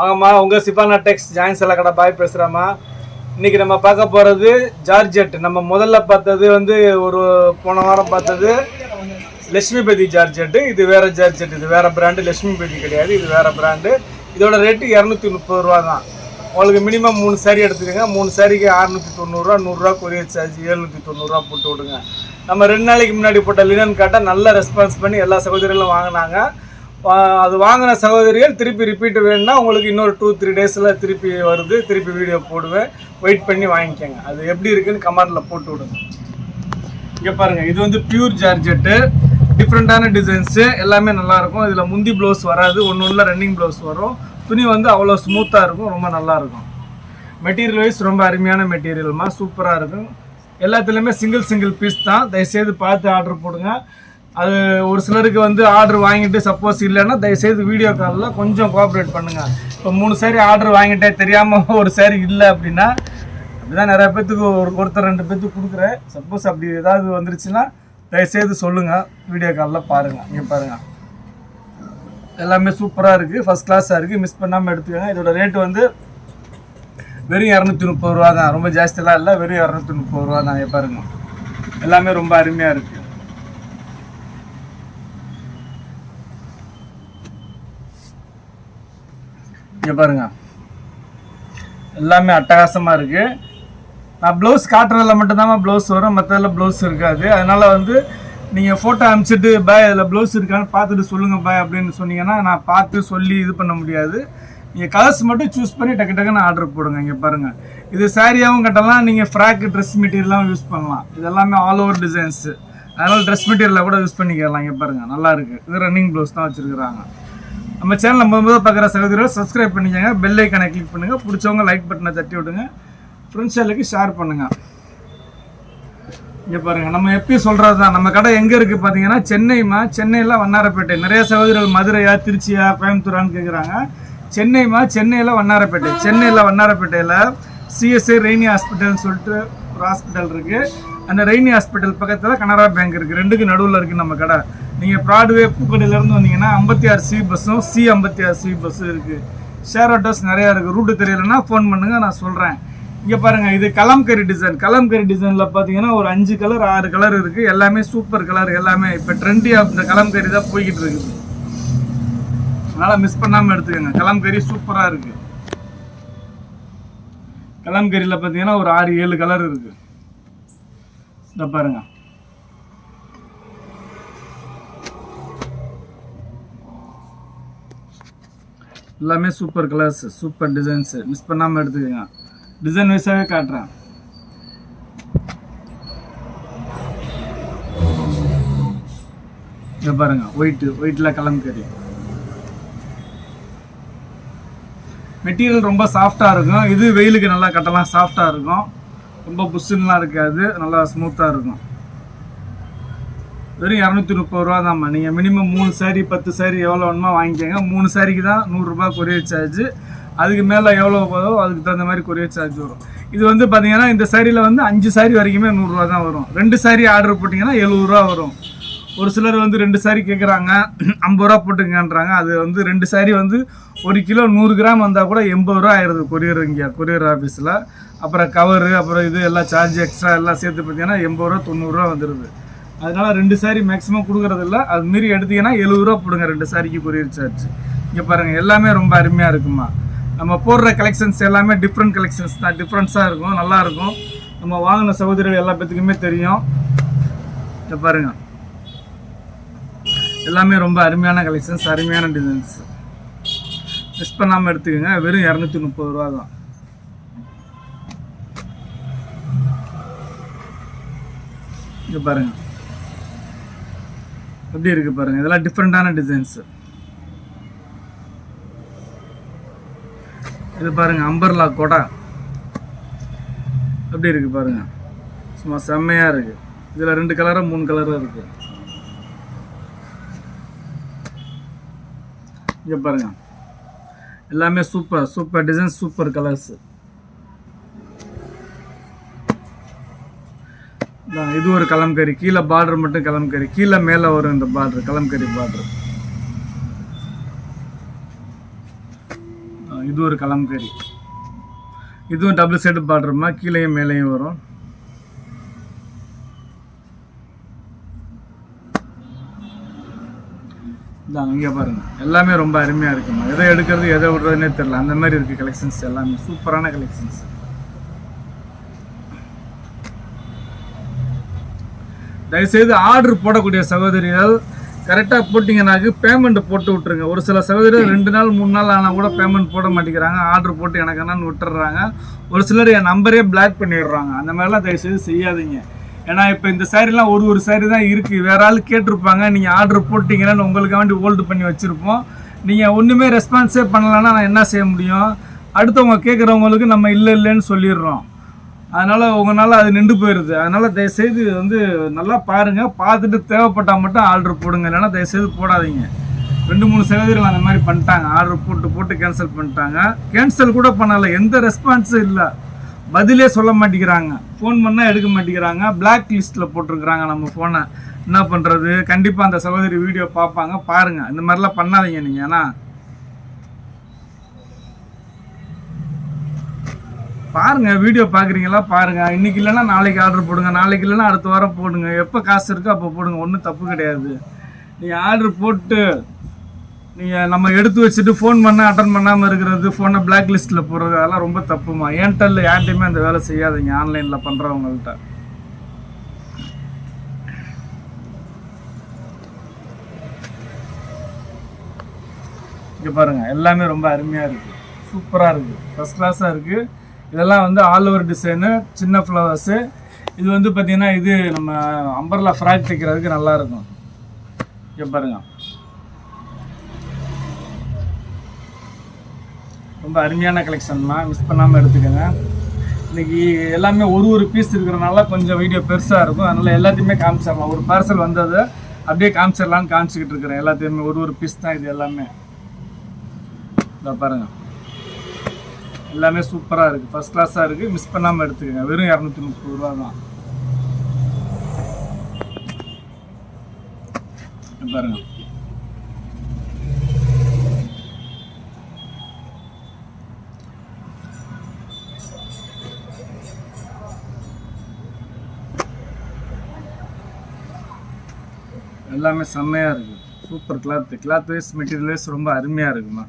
ஆமாம்மா உங்கள் சிபானா டெக்ஸ் ஜாயின் கடை பாய் பேசுகிறேம்மா இன்றைக்கி நம்ம பார்க்க போகிறது ஜார்ஜெட். நம்ம முதல்ல பார்த்தது வந்து ஒரு போன வாரம் பார்த்தது லட்சுமிபதி ஜார்ஜெட்டு இது வேறு ஜார்ஜெட் இது வேறு பிராண்டு லட்சுமிபதி கிடையாது இது வேறு பிராண்டு இதோட ரேட்டு இரநூத்தி முப்பது ரூபா தான். உங்களுக்கு மினிமம் மூணு சாரி எடுத்துக்கோங்க. மூணு சாரிக்கு அறுநூற்றி தொண்ணூறுரூவா நூறுரூவா கொரியர் சார்ஜ் எழுநூற்றி தொண்ணூறுரூவா போட்டு விடுங்க. நம்ம ரெண்டு நாளைக்கு முன்னாடி போட்ட லினன் காட்டை நல்ல ரெஸ்பான்ஸ் பண்ணி எல்லா சகோதரிகளும் வாங்கினாங்க. அது வாங்கின சகோதரிகள் திருப்பி ரிப்பீட் வேணும்னா உங்களுக்கு இன்னொரு டூ த்ரீ டேஸில் திருப்பி வருது. திருப்பி வீடியோ போடுவேன். வெயிட் பண்ணி வாங்கிக்கோங்க. அது எப்படி இருக்குன்னு கமெண்டில் போட்டு விடுங்க. இங்கே பாருங்க இது வந்து பியூர் ஜார்ஜெட்டு டிஃப்ரெண்ட்டான டிசைன்ஸு எல்லாமே நல்லாயிருக்கும் இதில் முந்தி ப்ளவுஸ் வராது. ஒன்று ஒன்றில் ரன்னிங் ப்ளவுஸ் வரும். துணி வந்து அவ்வளோ ஸ்மூத்தாக இருக்கும். ரொம்ப நல்லாயிருக்கும் மெட்டீரியல் வைஸ் ரொம்ப அருமையான மெட்டீரியல்மா சூப்பராக இருக்கும். எல்லாத்துலேயுமே சிங்கிள் சிங்கிள் பீஸ் தான். தயவுசெய்து பார்த்து ஆர்டர் போடுங்க. அது ஒரு சிலருக்கு வந்து ஆர்டர் வாங்கிட்டு சப்போஸ் இல்லைன்னா தயவுசெய்து வீடியோ காலில் கொஞ்சம் கோஆப்ரேட் பண்ணுங்கள் இப்போ மூணு சேரீ ஆர்டர் வாங்கிட்டே தெரியாமல் ஒரு சேரீ இல்லை அப்படின்னா அப்படிதான் நிறைய பேர்த்துக்கு ஒரு ஒருத்தர் ரெண்டு பேர்த்துக்கு கொடுக்குறேன். சப்போஸ் அப்படி ஏதாவது வந்துருச்சுன்னா தயவுசெய்து சொல்லுங்கள் வீடியோ காலில் பாருங்கள் நீங்கள் பாருங்கள் எல்லாமே சூப்பராக இருக்குது ஃபஸ்ட் கிளாஸாக இருக்குது மிஸ் பண்ணாமல் எடுத்துக்கோங்க. இதோட ரேட்டு வந்து வெறும் இரநூத்தி முப்பது ரூபா தான் ரொம்ப ஜாஸ்தியெல்லாம் இல்லை. வெறும் இரநூத்தி முப்பது ரூபா தான் இங்க பாருங்க. எல்லாமே ரொம்ப அருமையாக இருக்குது இங்கே பாருங்க. எல்லாமே அட்டகாசமாக இருக்குது நான் ப்ளவுஸ் காட்டுறதில் மட்டும்தான் ப்ளவுஸ் வரும். மற்றதில் ப்ளவுஸ் இருக்காது. அதனால் வந்து நீங்கள் ஃபோட்டோ அனுப்பிச்சிட்டு பாய் அதில் ப்ளவுஸ் இருக்கான்னு பார்த்துட்டு சொல்லுங்கள் பாய் அப்படின்னு சொன்னீங்கன்னா நான் பார்த்து சொல்லி இது பண்ண முடியாது. நீங்கள் கலர்ஸ் மட்டும் சூஸ் பண்ணி டக்கு டக்குன்னு ஆர்டர் போடுங்க. இங்கே பாருங்கள் இது சாரியாகவும் கட்டலாம். நீங்கள் ஃப்ராக் ட்ரெஸ் மெட்டீரியலாகவும் யூஸ் பண்ணலாம். இது எல்லாமே ஆல் ஓவர் டிசைன்ஸு அதனால் ட்ரெஸ் மெட்டீரியலில் கூட யூஸ் பண்ணிக்கலாம். இங்கே பாருங்கள் நல்லா இருக்குது இது ரன்னிங் ப்ளவுஸ் தான் வச்சுருக்குறாங்க. நம்ம சேனல் முத முதல் பார்க்குற சகோதரர்கள் சப்ஸ்கிரைப் பண்ணிக்கோங்க. பெல் ஐக்கனை கிளிக் பண்ணுங்கள் பிடிச்சவங்க லைக் பட்டனை தட்டி விடுங்க. ஃப்ரெண்ட்ஸ் ஷேர் பண்ணுங்கள் இங்கே பாருங்கள் நம்ம எப்பயும் சொல்கிறது தான் நம்ம கடை எங்கே இருக்குது பார்த்தீங்கன்னா சென்னைமா சென்னையில் வண்ணாரப்பேட்டை. நிறைய சகோதரர்கள் மதுரையா திருச்சியா கோயம்புத்தூரான்னு கேட்குறாங்க சென்னைமா சென்னையில் வண்ணாரப்பேட்டை. சென்னையில் வண்ணாரப்பேட்டையில் சிஎஸ்ஐ ரெய்னி ஹாஸ்பிட்டல்னு சொல்லிட்டு ஒரு ஹாஸ்பிட்டல் இருக்குது அந்த ரெய்னி ஹாஸ்பிட்டல் பக்கத்தில் கனரா பேங்க் இருக்குது ரெண்டுக்கு நடுவில் இருக்குது நம்ம கடை. நீங்கள் ப்ராட்வே பூக்கடையிலேருந்து வந்தீங்கன்னா ஐம்பத்தி ஆறு சி பஸ்ஸும் சி ஐம்பத்தி ஆறு சி பஸ்ஸும் இருக்குது ஷேர் ஆட்டோஸ் நிறையா இருக்குது ரூட்டு தெரியலன்னா ஃபோன் பண்ணுங்கள் நான் சொல்கிறேன் இங்கே பாருங்கள் இது கலம்கரி டிசைன் கலம்கரி டிசைனில் பார்த்தீங்கன்னா ஒரு அஞ்சு கலர் ஆறு கலர் இருக்குது எல்லாமே சூப்பர் கலர் எல்லாமே இப்போ ட்ரெண்டியாக இந்த கலம்கரி தான் போய்கிட்டு இருக்குது. அதனால் மிஸ் பண்ணாமல் எடுத்துக்கோங்க. கலம்கரி சூப்பராக இருக்குது கலம்கரியில் பார்த்தீங்கன்னா ஒரு ஆறு ஏழு கலர் இருக்குது இந்த பாருங்க. எல்லாமே super colours super designs miss பண்ணாமல் எடுத்துக்கோங்க. டிசைன் வைஸாகவே காட்டுறேன். இதை பாருங்க ஒயிட்டு ஒயிட்டில் கலம்கரி மெட்டீரியல் ரொம்ப சாஃப்டாக இருக்கும். இது வெயிலுக்கு நல்லா கட்டலாம். சாஃப்டாக இருக்கும். ரொம்ப புஷ்ஷுலாம் இருக்காது. நல்லா ஸ்மூத்தாக இருக்கும். வெறும் இரநூத்தி முப்பது ரூபா தான்மா நீங்கள் மினிமம் மூணு சாரி பத்து சாரி எவ்வளோ வேணுமோ வாங்கிக்கோங்க. மூணு சாரிக்கு தான் நூறுரூபா கொரியர் சார்ஜ் அதுக்கு மேலே எவ்வளோ போதோ அதுக்கு தகுந்த மாதிரி கொரியர் சார்ஜ் வரும். இது வந்து பார்த்தீங்கன்னா இந்த சாரியில் வந்து அஞ்சு சாரி வரைக்குமே நூறுரூவா தான் வரும். ரெண்டு சாரி ஆர்டர் போட்டிங்கன்னா எழுபது ரூபா வரும். ஒரு சிலர் வந்து ரெண்டு சாரி கேட்குறாங்க ஐம்பது ரூபா போட்டுங்கன்றாங்க அது வந்து ரெண்டு சாரி வந்து ஒரு கிலோ நூறு கிராம் வந்தால் கூட எண்பது ரூபா ஆயிடுது கொரியர் இங்கே கொரியர் ஆஃபீஸில் அப்புறம் கவரு அப்புறம் இது எல்லாம் சார்ஜ் எக்ஸ்ட்ரா எல்லாம் சேர்த்து பார்த்தீங்கன்னா எண்பது ரூபா தொண்ணூறுரூவா வந்துடுது அதனால் ரெண்டு சாரி மேக்ஸிமம் கொடுக்குறது இல்லை. அது மீறி எடுத்தீங்கன்னா எழுபது ரூபா போடுங்க ரெண்டு சாரிக்கு கொரியர் சார்ஜ் இங்கே பாருங்கள் எல்லாமே ரொம்ப அருமையாக இருக்குமா. நம்ம போடுற கலெக்ஷன்ஸ் எல்லாமே டிஃப்ரெண்ட் கலெக்ஷன்ஸ் தான். டிஃப்ரெண்ட்ஸாக இருக்கும் நல்லாயிருக்கும் நம்ம வாங்கின சகோதரிகள் எல்லா பேத்துக்குமே தெரியும். இங்கே பாருங்க. எல்லாமே ரொம்ப அருமையான கலெக்ஷன்ஸ் அருமையான டிசைன்ஸ் மிஸ் பண்ணாமல் எடுத்துக்கோங்க. வெறும் இரநூத்தி முப்பது ரூபா தான். இங்கே பாருங்க. எப்படி இருக்கு பாருங்க. இதெல்லாம் டிஃப்ரெண்டான டிசைன்ஸ் இது பாருங்க அம்பர்லா கொடை. எப்படி இருக்கு பாருங்க. சும்மா செம்மையா இருக்கு. இதுல ரெண்டு கலரும் மூணு கலரும் இருக்கு. இங்கே பாருங்க. எல்லாமே super super design super colours இது ஒரு கலம்கரி கீழே பார்டர் மட்டும் கலம்கரி கீழே மேலே வரும் இந்த பார்டர் கலம்கரி பார்டர் இது ஒரு கலம்கரி இதுவும் டபுள் சைடு பார்டருமா கீழேயும் மேலேயும் வரும். இதாங்க இங்கே பாருங்க. எல்லாமே ரொம்ப அருமையாக இருக்குமா? எதை எடுக்கிறது எதை விடுறதுனே தெரில அந்த மாதிரி இருக்குது கலெக்ஷன்ஸ் எல்லாமே. சூப்பரான கலெக்ஷன்ஸ் தயவுசெய்து ஆர்டர் போடக்கூடிய சகோதரிகள் கரெக்டாக போட்டிங்கனாக்கு பேமெண்ட் போட்டு விட்ருங்க ஒரு சில சகோதரிகள் ரெண்டு நாள் மூணு நாள் ஆனால் கூட பேமெண்ட் போட மாட்டேங்கிறாங்க. ஆர்டர் போட்டு எனக்கு என்னன்னு விட்டுறாங்க. ஒரு சிலர் என் நம்பரே பிளாக் பண்ணிடுறாங்க. அந்த மாதிரிலாம் தயவுசெய்து செய்யாதீங்க. ஏன்னா இப்போ இந்த சாரீலாம் ஒரு ஒரு சாரி தான் இருக்குது வேற ஆள் கேட்டிருப்பாங்க. நீங்கள் ஆர்டர் போட்டிங்கன்னு உங்களுக்கு வேண்டி ஹோல்டு பண்ணி வச்சுருப்போம். நீங்கள் ஒன்றுமே ரெஸ்பான்ஸே பண்ணலன்னா நான் என்ன செய்ய முடியும்? அடுத்தவங்க கேட்குறவங்களுக்கு நம்ம இல்லை இல்லைன்னு சொல்லிடுறோம். அதனால் உங்களால் அது நின்று போயிடுது அதனால் தயவுசெய்து வந்து நல்லா பாருங்கள் பார்த்துட்டு தேவைப்பட்டால் மட்டும் ஆர்டர் போடுங்க. இல்லைன்னா தயவுசெய்து போடாதீங்க. ரெண்டு மூணு சகோதரிகள் அந்த மாதிரி பண்ணிட்டாங்க. ஆர்டர் போட்டு போட்டு கேன்சல் பண்ணிட்டாங்க. கேன்சல் கூட பண்ணலை. எந்த ரெஸ்பான்ஸும் இல்லை. பதிலே சொல்ல மாட்டேங்கிறாங்க. ஃபோன் பண்ணால் எடுக்க மாட்டேங்கிறாங்க. பிளாக் லிஸ்ட்டில் போட்டிருக்கிறாங்க நம்ம ஃபோனை என்ன பண்ணுறது கண்டிப்பாக அந்த சகோதரி வீடியோ பார்ப்பாங்க. பாருங்கள் இந்த மாதிரிலாம் பண்ணாதீங்க நீங்கள் ஏன்னா பாருங்கள் வீடியோ பார்க்குறீங்களா? பாருங்கள் இன்னைக்கு இல்லைன்னா நாளைக்கு ஆர்டர் போடுங்க. நாளைக்கு இல்லைன்னா அடுத்த வாரம் போடுங்க. எப்போ காசு இருக்கோ அப்போ போடுங்க. ஒன்றும் தப்பு கிடையாது. நீங்கள் ஆர்டர் போட்டு நீங்கள் நம்ம எடுத்து வச்சுட்டு ஃபோன் பண்ண அட்டன் பண்ணாமல் இருக்கிறது ஃபோனை பிளாக் லிஸ்ட்டில் போடுறது அதெல்லாம் ரொம்ப தப்புமா? ஏன்ட்ட யார்ட்டையுமே அந்த வேலை செய்யாதீங்க ஆன்லைனில் பண்ணுறவங்கள்ட்ட இங்கே பாருங்க எல்லாமே ரொம்ப அருமையாக இருக்குது சூப்பராக இருக்குது ஃபஸ்ட் கிளாஸாக இருக்குது இதெல்லாம் வந்து ஆல் ஓவர் டிசைனு சின்ன ஃப்ளவர்ஸு இது வந்து பார்த்திங்கன்னா இது நம்ம அம்பர்லா ஃப்ராக் தைக்கிறதுக்கு நல்லா இருக்கும். இங்கே பாருங்க. ரொம்ப அருமையான கலெக்ஷன் தான் மிஸ் பண்ணாமல் எடுத்துக்கோங்க. இன்னைக்கு எல்லாமே ஒரு ஒரு பீஸ் இருக்கிறனால கொஞ்சம் வீடியோ பெருசாக இருக்கும். அதனால் எல்லாத்தையுமே காமிச்சிடலாம். ஒரு பார்சல் வந்ததை அப்படியே காமிச்சிடலான்னு காமிச்சிக்கிட்டு இருக்கிறேன். எல்லாத்தையுமே ஒரு ஒரு பீஸ் தான் இது எல்லாமே. இதை பாருங்கள் எல்லாமே சூப்பராக இருக்குது ஃபஸ்ட் கிளாஸாக இருக்குது மிஸ் பண்ணாமல் எடுத்துக்கோங்க. வெறும் இரநூத்தி முப்பது ரூபா தான். பாருங்கள் எல்லாமே செம்மையாக இருக்குது super cloth cloth wise material wise ரொம்ப அருமையாக இருக்குமா?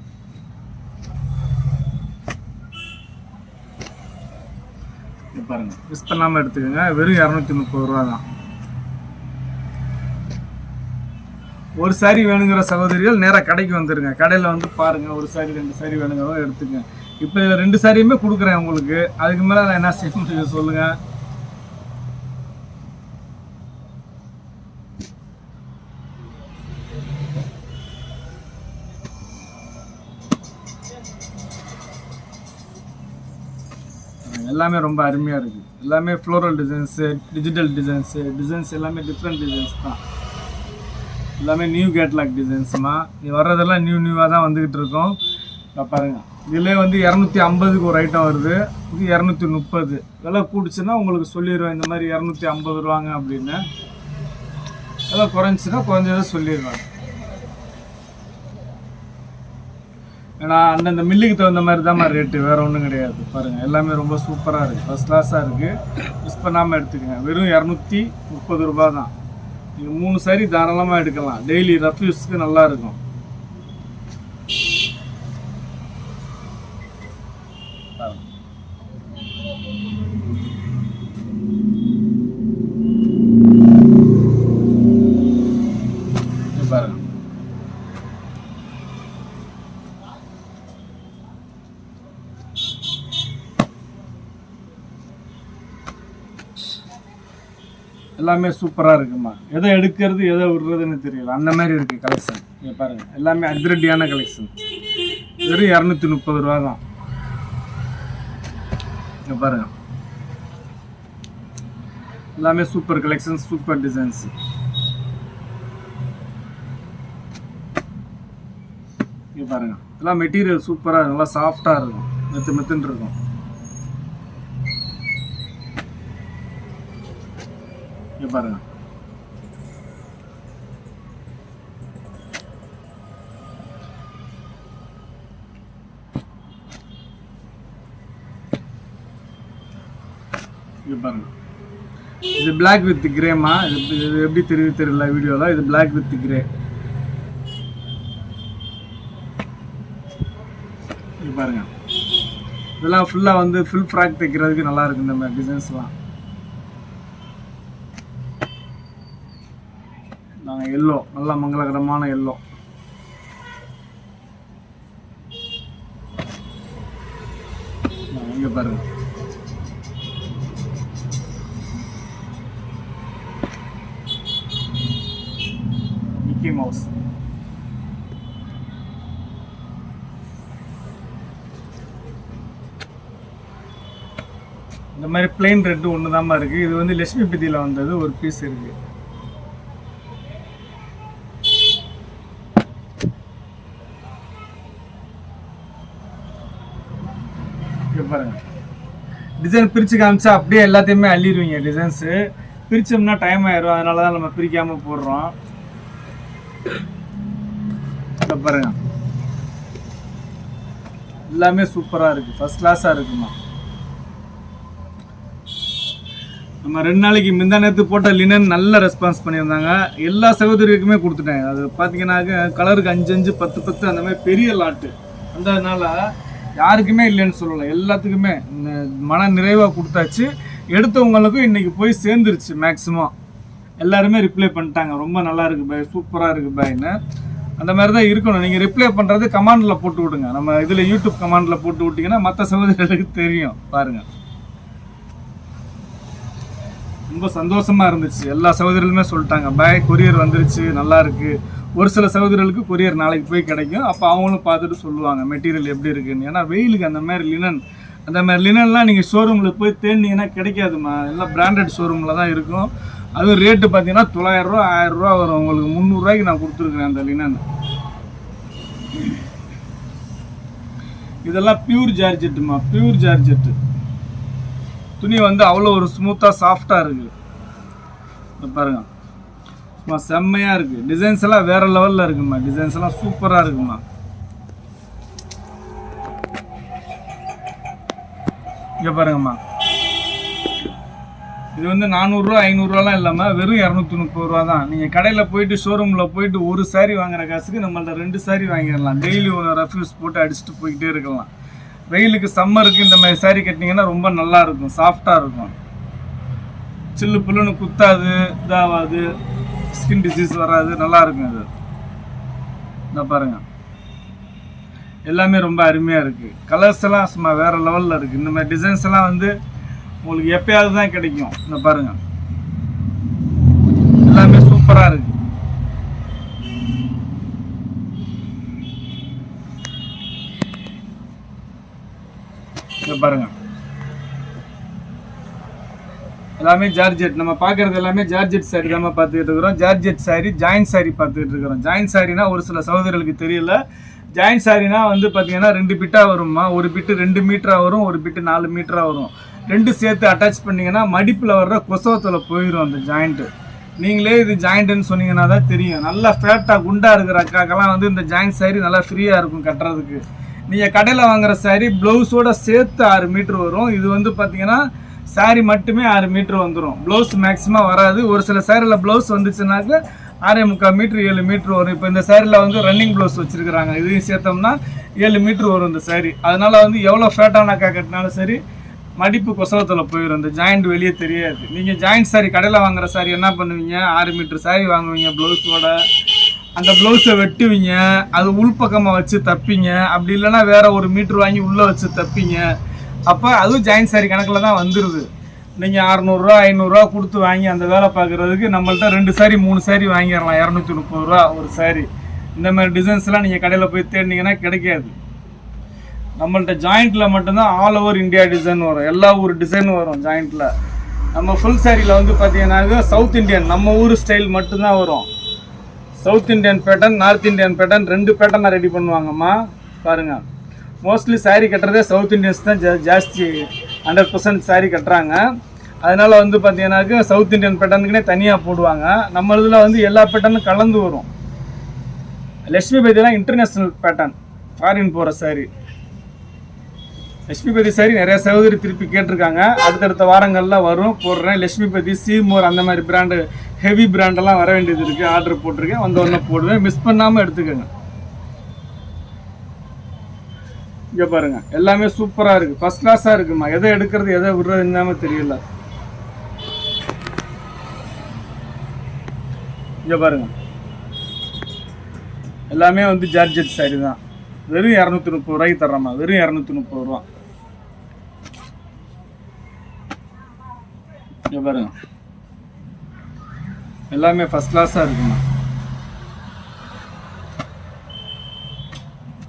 பாருங்க. மிஸ் பண்ணாமல் எடுத்துக்கோங்க. வெறும் இரநூத்தி முப்பது ரூபா தான். ஒரு சாரி வேணுங்கிற சகோதரிகள் நேராக கடைக்கு வந்துருங்க. கடையில் வந்து பாருங்கள் ஒரு சாரி ரெண்டு சாரி வேணுங்கிறத எடுத்துங்க இப்போ இதில் ரெண்டு சாரியுமே கொடுக்குறேன் உங்களுக்கு. அதுக்கு மேலே நான் என்ன செய்ய முடியும் சொல்லுங்கள் எல்லாமே ரொம்ப அருமையாக இருக்குது எல்லாமே floral designs digital designs designs எல்லாமே டிஃப்ரெண்ட் டிசைன்ஸ் தான். எல்லாமே நியூ கேட்லாக் டிசைன்ஸ்மா நீ வர்றதெல்லாம் நியூ நியூவாக தான் வந்துக்கிட்டு இருக்கோம். இப்போ பாருங்கள் இதிலே வந்து இரநூத்தி ஐம்பதுக்கு ஒரு ஐட்டம் வருது. இது இரநூத்தி முப்பது. விலை கூடுச்சுன்னா உங்களுக்கு சொல்லிடுவேன் இந்த மாதிரி இரநூத்தி ஐம்பது ரூபாங்க அப்படின்னு. விலை குறைஞ்சுன்னா குறைஞ்சதை சொல்லிடுவேன் ஏன்னா அந்தந்த மில்லுக்கு தகுந்த மாதிரி தான் ரேட்டு வேறு ஒன்றும் கிடையாது. பாருங்கள் எல்லாமே ரொம்ப சூப்பராக இருக்குது ஃபஸ்ட் கிளாஸாக இருக்குது மிஸ் பண்ணாமல் எடுத்துக்கங்க. வெறும் இரநூத்தி முப்பது ரூபா தான். நீங்கள் மூணு சரி தாராளமாக எடுக்கலாம். டெய்லி ரஃப் யூஸ்க்கு நல்லா எல்லாமே சூப்பராக இருக்குமா? எதை எடுக்கிறது எதை விடுறதுன்னு தெரியல. அந்த மாதிரி இருக்குது கலெக்ஷன் இங்கே பாருங்கள் எல்லாமே அதிரடியான கலெக்ஷன் வெறும் இரநூத்தி முப்பது ரூபா தான் இங்கே பாருங்கள் எல்லாமே சூப்பர் கலெக்ஷன் சூப்பர் டிசைன்ஸ் இங்கே பாருங்க. எல்லாம் மெட்டீரியல் சூப்பராக நல்லா சாஃப்டாக இருக்கும். மெத்து மெத்துன்னு இருக்கும். இங்கே பாருங்கள் பாருங்க. இது பிளாக் வித் கிரேமா இது எப்படி தெரிவி தெரியல வீடியோவில் இது பிளாக் வித் கிரே இது பாருங்க. இதெல்லாம் ஃபுல்லாக வந்து ஃபுல் ஃப்ராக் தைக்கிறதுக்கு நல்லா இருக்கு இந்த மாதிரி டிசைன்ஸ்லாம் நாங்கள் எல்லோ நல்லா மங்களகரமான எல்லோ. இங்கே பாருங்க. மிக்கி மவுஸ் இந்த மாதிரி பிளெயின் ரெட்டு ஒன்று தான் இருக்குது இது வந்து லட்சுமி பிதியில் வந்தது ஒரு பீஸ் இருக்குது பாருங்க. டிசைன் பிரித்து காமிச்சா அப்படியே எல்லாத்தையுமே அள்ளிடுவீங்க டிசைன்ஸு பிரிச்சோம்னா டைம் ஆயிடும் அதனால தான் நம்ம பிரிக்காமல் போடுறோம். இங்க பாருங்க. எல்லாமே சூப்பராக இருக்குது ஃபர்ஸ்ட் கிளாஸாக இருக்குமா? நம்ம ரெண்டு நாளைக்கு முந்தா நேரத்து போட்ட லினன் நல்ல ரெஸ்பான்ஸ் பண்ணியிருந்தாங்க. எல்லா சகோதரிக்குமே கொடுத்துட்டேன். அது பார்த்தீங்கன்னாக்க கலருக்கு அஞ்சு அஞ்சு பத்து பத்து அந்த மாதிரி பெரிய லாட்டு அந்ததுனால யாருக்குமே இல்லைன்னு சொல்லலை. எல்லாத்துக்குமே மன நிறைவாக கொடுத்தாச்சு. எடுத்தவங்களுக்கும் இன்றைக்கி போய் சேர்ந்துருச்சு மேக்ஸிமம் எல்லாருமே ரிப்ளை பண்ணிட்டாங்க. ரொம்ப நல்லா இருக்கு பாய் சூப்பராக இருக்கு பாய்ன்னு. அந்த மாதிரி தான் இருக்கணும் நீங்கள் ரிப்ளை பண்ணுறது கமாண்டில் போட்டு விடுங்க. நம்ம இதில் யூடியூப் கமாண்டில் போட்டு விட்டிங்கன்னா மற்ற சகோதரிகளுக்கு தெரியும். பாருங்கள் ரொம்ப சந்தோஷமாக இருந்துச்சு. எல்லா சகோதரர்களுமே சொல்லிட்டாங்க. பாய் கொரியர் வந்துருச்சு. நல்லா இருக்குது ஒரு சில சகோதரர்களுக்கு கொரியர் நாளைக்கு போய் கிடைக்கும். அப்போ அவங்களும் பார்த்துட்டு சொல்லுவாங்க மெட்டீரியல் எப்படி இருக்குன்னு? ஏன்னா வெயிலுக்கு அந்த மாதிரி லினன் அந்த மாதிரி லினன்லாம் நீங்கள் ஷோரூமில் போய் தேடினீங்கன்னா கிடைக்காதுமா எல்லாம் பிராண்டட் ஷோரூமில் தான் இருக்கும். அதுவும் ரேட்டு பார்த்தீங்கன்னா தொள்ளாயிரரூவா ஆயிரரூவா வரும். உங்களுக்கு முந்நூறுரூவாய்க்கு நான் கொடுத்துருக்குறேன் அந்த லினன் இதெல்லாம் பியூர் ஜார்ஜெட்டுமா பியூர் ஜார்ஜெட்டு துணி வந்து அவ்வளோ ஒரு ஸ்மூத்தாக சாஃப்டாக இருக்குது பாருங்கள் செம்மையாக இருக்குது டிசைன்ஸ் எல்லாம் வேற லெவலில் இருக்குமா? டிசைன்ஸ் எல்லாம் சூப்பராக இருக்குமா? இங்கே பாருங்கம்மா. இது வந்து நானூறுரூவா ஐநூறுரூவாலாம் இல்லாமல் வெறும் இரநூத்தி முப்பது ரூபா தான். நீங்கள் கடையில் போயிட்டு ஷோரூமில் போயிட்டு ஒரு சாரி வாங்குற காசுக்கு நம்மள்ட்ட ரெண்டு சாரி வாங்கிடலாம். டெய்லி ஒன்று ரெஃப்யூஸ் போட்டு அடிச்சுட்டு போய்கிட்டே இருக்கலாம். வெயிலுக்கு சம்மருக்கு இந்த மாதிரி சாரி கட்டினீங்கன்னா ரொம்ப நல்லா இருக்கும். சாஃப்டாக இருக்கும். சில்லு புல்லுன்னு குத்தாது இதாகாது ஸ்கின் டிசீஸ் வராது நல்லா இருக்கும் அது இந்த பாருங்க. எல்லாமே ரொம்ப அருமையாக இருக்குது கலர்ஸ் எல்லாம் சும்மா வேறு லெவலில் இருக்குது இந்த மாதிரி டிசைன்ஸ் எல்லாம் வந்து உங்களுக்கு எப்பயாவது தான் கிடைக்கும். இந்த பாருங்க. எல்லாமே சூப்பராக இருக்கு. பாருங்கள் எல்லாமே ஜார்ஜெட் நம்ம பார்க்கறது எல்லாமே ஜார்ஜெட் சாரி தான் பார்த்துக்கிட்டு இருக்கிறோம். ஜார்ஜெட் சாரி ஜாயின் சாரி பார்த்துக்கிட்டு இருக்கிறோம். ஜாயின் சாரினா ஒரு சில சகோதரர்களுக்கு தெரியல. ஜாயின் சாரினா வந்து பார்த்தீங்கன்னா ரெண்டு பிட்டாக வருமா ஒரு பிட்டு ரெண்டு மீட்டராக வரும் ஒரு பிட்டு நாலு மீட்டராக வரும். ரெண்டு சேர்த்து அட்டாச் பண்ணீங்கன்னா மடிப்பில் வர்ற கொசவத்தில் போயிடும் அந்த ஜாயிண்ட்டு நீங்களே இது ஜாயிண்ட்டுன்னு சொன்னீங்கன்னா தான் தெரியும். நல்லா ஃபேட்டாக குண்டாக இருக்கிற அக்காக்கெல்லாம் வந்து இந்த ஜாயிண்ட் சாரி நல்லா ஃப்ரீயாக இருக்கும் கட்டுறதுக்கு. நீங்கள் கடையில் வாங்குற சாரி ப்ளவுஸோட சேர்த்து ஆறு மீட்ரு வரும். இது வந்து பார்த்தீங்கன்னா saree மட்டுமே ஆறு மீட்ரு வந்துடும் ப்ளவுஸ் மேக்ஸிமம் வராது. ஒரு சில சேரில் ப்ளவுஸ் வந்துச்சுனாக்க ஆறே முக்கால் மீட்ரு ஏழு மீட்ரு வரும். இப்போ இந்த சேரில் வந்து ரன்னிங் ப்ளவுஸ் வச்சுருக்குறாங்க. இதையும் சேர்த்தோம்னா ஏழு மீட்ரு வரும் இந்த saree. அதனால் வந்து எவ்வளோ ஃபேட்டான அக்கா கட்டினாலும் சரி மடிப்பு கொசவத்தில் போயிடும் இந்த ஜாயிண்ட் வெளியே தெரியாது. நீங்கள் ஜாயிண்ட் சாரி கடையில் வாங்குற சாரி என்ன பண்ணுவீங்க? ஆறு மீட்ரு சாரி வாங்குவீங்க ப்ளவுஸோட அந்த ப்ளவுஸை வெட்டுவீங்க. அது உள்பக்கமாக வச்சு தப்பிங்க. அப்படி இல்லைன்னா வேறு ஒரு மீட்ரு வாங்கி உள்ளே வச்சு தப்பிங்க. அப்போ அதுவும் ஜாயின் சாரி கணக்கில் தான் வந்துடுது நீங்கள் அறநூறுரூவா ஐநூறுரூவா கொடுத்து வாங்கி அந்த வேலை பார்க்குறதுக்கு நம்மள்ட்ட ரெண்டு சாரி மூணு சாரி வாங்கிடலாம். இரநூத்தி முப்பது ரூபா ஒரு சாரி இந்த மாதிரி டிசைன்ஸ்லாம் நீங்கள் கடையில் போய் தேடினீங்கன்னா கிடைக்காது. நம்மள்ட்ட ஜாயிண்ட்டில் மட்டும்தான் ஆல் ஓவர் இந்தியா டிசைன் வரும். எல்லா ஊர் டிசைனும் வரும் ஜாயிண்ட்டில் நம்ம ஃபுல் சாரியில் வந்து பார்த்தீங்கன்னாக்க சவுத் இந்தியன் நம்ம ஊர் ஸ்டைல் மட்டும்தான் வரும். South Indian pattern north Indian pattern ரெண்டு பேட்டர்னாக ரெடி பண்ணுவாங்கம்மா. பாருங்கள் மோஸ்ட்லி saree கட்டுறதே சவுத் இந்தியன்ஸ் தான் ஜா ஜாஸ்தி ஹண்ட்ரட் பர்சன்ட் saree கட்டுறாங்க. அதனால் வந்து பார்த்தீங்கன்னாக்க சவுத் இந்தியன் பேட்டர்னுக்குனே தனியாக போடுவாங்க. நம்ம இதில் வந்து எல்லா பேட்டர்னும் கலந்து வரும். லட்சுமி பேதிலாம் இன்டர்நேஷ்னல் பேட்டர்ன் ஃபாரின் போகிற saree. லட்சுமிபதி சாரி நிறைய சகோதரி திருப்பி கேட்டிருக்காங்க. அடுத்தடுத்த வாரங்களில் வரும். போடுறேன். லட்சுமிபதி சீமோர் அந்த மாதிரி பிராண்டு ஹெவி பிராண்டெல்லாம் வர வேண்டியது இருக்குது ஆர்டர் போட்டிருக்கேன். வந்த உடனே போடுவேன். மிஸ் பண்ணாமல் எடுத்துக்கோங்க. இங்க பாருங்க. எல்லாமே சூப்பரா இருக்கு. ஃபர்ஸ்ட் கிளாஸா இருக்குமா? எதை எடுக்கிறது எதை விடுறதுன்னு தெரியல. இங்க பாருங்க. எல்லாமே வந்து ஜார்ஜெட் சாரி தான். வெறும் இரநூத்தி முப்பது ரூபாய்க்கு தர்றோம்மா. வெறும் இரநூத்தி முப்பது ரூபா. இங்க பாருங்க. எல்லாமே ஃபர்ஸ்ட் கிளாஸாக இருக்குமா?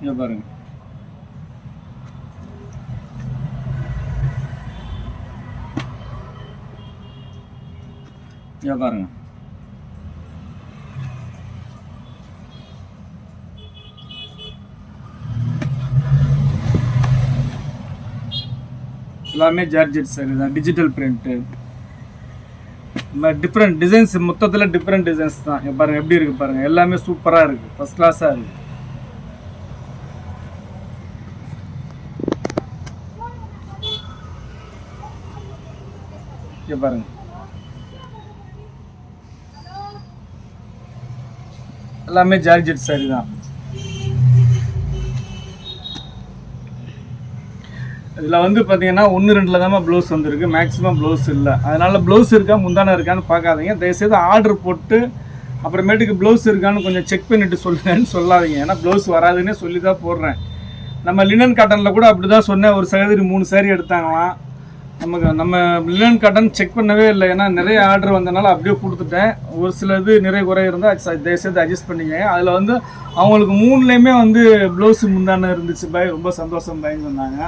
இங்க பாருங்க. இதை பாருங்க எல்லாமே ஜார்ஜெட் சாரி தான் டிஜிட்டல் பிரிண்ட்டு டிஃப்ரெண்ட் டிசைன்ஸ் மொத்தத்தில் டிஃப்ரெண்ட் டிசைன்ஸ் தான். பாருங்கள் எப்படி இருக்கு பாருங்கள் எல்லாமே சூப்பராக இருக்குது ஃபஸ்ட் கிளாஸாக இருக்குது இங்கே பாருங்கள் எல்லாமே ஜார்ஜெட் சாரி தான். இதில் வந்து பார்த்தீங்கன்னா ஒன்று ரெண்டில் தான் ப்ளவுஸ் வந்திருக்கு. மேக்ஸிமம் ப்ளவுஸ் இல்லை. அதனால் ப்ளவுஸ் இருக்கா முந்தானம் இருக்கான்னு பார்க்காதீங்க. தயவுசெய்து ஆர்டர் போட்டு அப்புறமேட்டுக்கு ப்ளவுஸ் இருக்கான்னு கொஞ்சம் செக் பண்ணிட்டு சொல்லுங்கன்னு சொல்லாதீங்க. ஏன்னா ப்ளவுஸ் வராதுன்னே சொல்லி தான் போடுறேன். நம்ம லினன் காட்டனில் கூட அப்படி தான் சொன்னேன். ஒரு சகோதரி மூணு சேரீ எடுத்தாங்களாம். நமக்கு நம்ம மில்லியன் காட்டன் செக் பண்ணவே இல்லை. ஏன்னா நிறைய ஆர்டர் வந்தனால அப்படியே கொடுத்துட்டேன். ஒரு சிலது நிறைய குறை இருந்தால் தயவுசெய்து அட்ஜஸ்ட் பண்ணிங்க. அதில் வந்து அவங்களுக்கு மூணுலேயுமே வந்து ப்ளவுஸ் முந்தான இருந்துச்சு. பய ரொம்ப சந்தோஷம் பயந்து வந்தாங்க.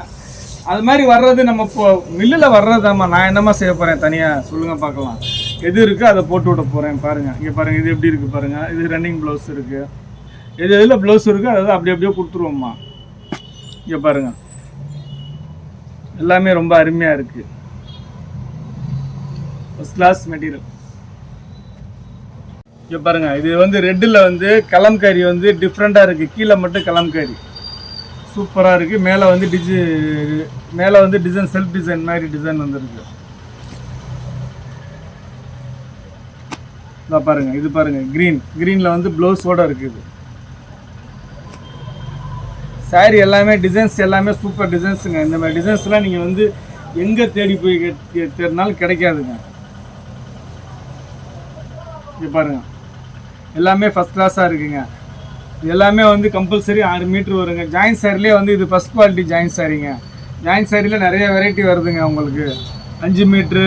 அது மாதிரி வர்றது நம்ம இப்போ மில்லில் வர்றதாம்மா. நான் என்னம்மா செய்ய போகிறேன் தனியாக சொல்லுங்கள் பார்க்கலாம். எது இருக்கோ அதை போட்டு விட போகிறேன் பாருங்கள் இங்கே பாருங்கள் இது எப்படி இருக்குது பாருங்கள் இது ரன்னிங் ப்ளவுஸ் இருக்குது எது எதில் ப்ளவுஸ் இருக்கோ அதை அப்படி அப்படியே கொடுத்துருவோம்மா. இங்கே பாருங்கள் எல்லாமே ரொம்ப அருமையாக இருக்குது ஃபஸ்ட் கிளாஸ் மெட்டீரியல் இங்கே பாருங்கள் இது வந்து ரெட்டில் வந்து கலம்காரி வந்து டிஃப்ரெண்ட்டாக இருக்குது கீழே மட்டும் கலம்காரி சூப்பராக இருக்குது மேலே வந்து டிஜி மேலே வந்து டிசைன் செல்ஃப் டிசைன் மாதிரி டிசைன் வந்துருக்கு. இதோ பாருங்க இது பாருங்க க்ரீன் க்ரீனில் வந்து ப்ளவுஸோட இருக்குது. சாரி எல்லாமே டிசைன்ஸ் எல்லாமே சூப்பர் டிசைன்ஸுங்க இந்த மாதிரி டிசைன்ஸ்லாம் நீங்கள் வந்து எங்கே தேடி போய் தேடினாலும் கிடைக்காதுங்க. இங்கே பாருங்கள் எல்லாமே ஃபஸ்ட் கிளாஸாக இருக்குங்க. எல்லாமே வந்து கம்பல்சரி ஆறு மீட்ரு வருங்க. ஜாயின் சாரிலே வந்து இது ஃபஸ்ட் குவாலிட்டி ஜாயின் சாரிங்க ஜாயின் சாரியில் நிறைய வெரைட்டி வருதுங்க உங்களுக்கு. அஞ்சு மீட்ரு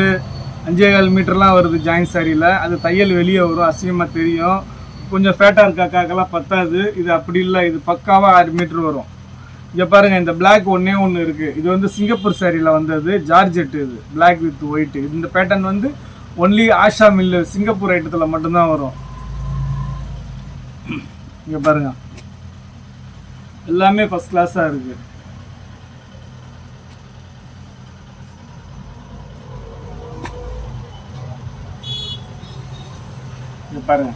அஞ்சே கால் மீட்டர்லாம் வருது ஜாயின் சாரியில் அது தையல் வெளியே வரும் அசிங்கமாக தெரியும். கொஞ்சம் ஃபேட்டாக இருக்க அக்காக்கெல்லாம் பத்தாது. இது அப்படி இல்லை. இது பக்காவாக ஆறு மீட்ரு வரும். இங்கே பாருங்கள் இந்த பிளாக் ஒன்றே ஒன்று இருக்குது இது வந்து சிங்கப்பூர் சேரீயில் வந்தது ஜார்ஜெட் இது பிளாக் வித் ஒயிட் இந்த பேட்டர்ன் வந்து ஒன்லி ஆஷா மில்லு சிங்கப்பூர் ஐட்டத்தில் மட்டும்தான் வரும். இங்கே பாருங்க. எல்லாமே ஃபஸ்ட் கிளாஸாக இருக்கு. இங்க பாருங்க.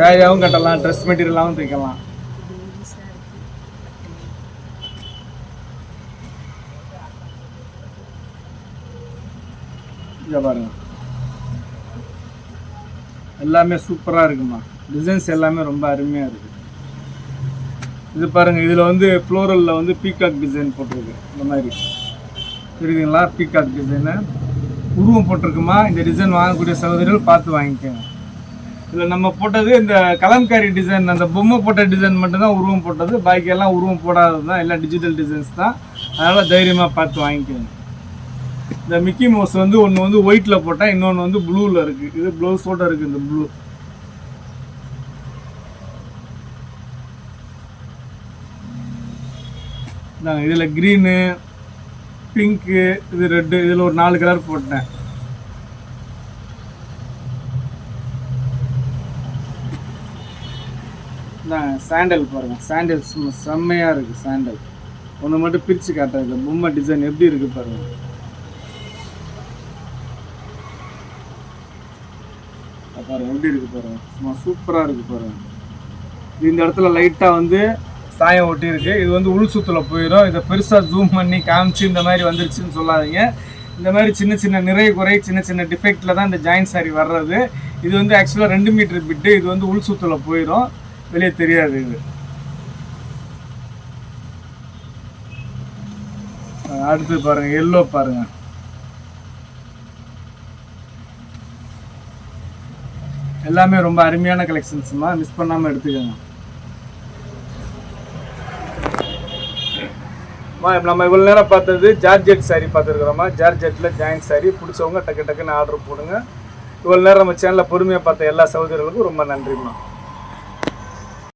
சேரீயாகவும் கட்டலாம் ட்ரெஸ் மெட்டீரியலாகவும் தைக்கலாம். இதை பாருங்க. எல்லாமே சூப்பராக இருக்குமா? டிசைன்ஸ் எல்லாமே ரொம்ப அருமையாக இருக்குது இது பாருங்கள் இதில் வந்து ஃப்ளோரலில் வந்து பீகாக் டிசைன் போட்டிருக்கு. இந்த மாதிரி. தெரியுதுங்களா? பீகாக் டிசைனு உருவம் போட்டிருக்குமா? இந்த டிசைன் வாங்கக்கூடிய சகோதரிகள் பார்த்து வாங்கிக்கோங்க. இதில் நம்ம போட்டது இந்த கலம்காரி டிசைன் அந்த பொம்மை போட்ட டிசைன் மட்டும்தான் உருவம் போட்டது. பாக்கி எல்லாம் உருவம் போடாதது தான் எல்லாம் டிஜிட்டல் டிசைன்ஸ் தான். அதனால் தைரியமாக பார்த்து வாங்கிக்கோங்க. இந்த மிக்கி மவுஸ் வந்து ஒன்று வந்து ஒயிட்டில் போட்டால் இன்னொன்று வந்து ப்ளூவில் இருக்குது இது ப்ளவுஸோட இருக்குது இந்த ப்ளூ இதில் க்ரீனு பிங்க்கு இது ரெட்டு இதில் ஒரு நாலு கலர் போட்டேன். சாண்டல் பாருங்கள் சாண்டல் செம்மையாக இருக்குது சாண்டல் ஒன்று மட்டும் பிரித்து காட்டுறது பொம்மை டிசைன் எப்படி இருக்குது பாருங்கள் பாரு எப்படி இருக்கு பாருங்கள் சும்மா சூப்பராக இருக்கு பாருங்கள் இந்த இடத்துல லைட்டாக வந்து சாயம் ஒட்டி இருக்கு இது வந்து உள் சுத்துல போயிடும் இதை பெருசாக ஜூம் பண்ணி காமிச்சு இந்த மாதிரி வந்துருச்சுன்னு சொல்லாதீங்க. இந்த மாதிரி சின்ன சின்ன நிறை குறை சின்ன சின்ன டிஃபெக்டில் தான் இந்த ஜாயின் சாரி வர்றது. இது வந்து ஆக்சுவலாக ரெண்டு மீட்டர் பிட்டு இது வந்து உள் சுத்தில் போயிடும் வெளியே தெரியாது இது. அடுத்து பாருங்கள் எல்லோ பாருங்கள் எல்லாமே ரொம்ப அருமையான கலெக்ஷன்ஸ்மா மிஸ் பண்ணாமல் எடுத்துக்கோங்க. அம்மா, நம்ம இவ்வளோ நேரம் பார்த்தது ஜார்ஜெட் saree பார்த்துருக்குறோம்மா. ஜார்ஜெட்டில் ஜாயின் saree. பிடிச்சவங்க டக்கு டக்குன்னு ஆர்டர் போடுங்க. இவ்வளோ நேரம் நம்ம சேனலில் பொறுமையாக பார்த்த எல்லா சகோதரர்களுக்கும் ரொம்ப நன்றிம்மா.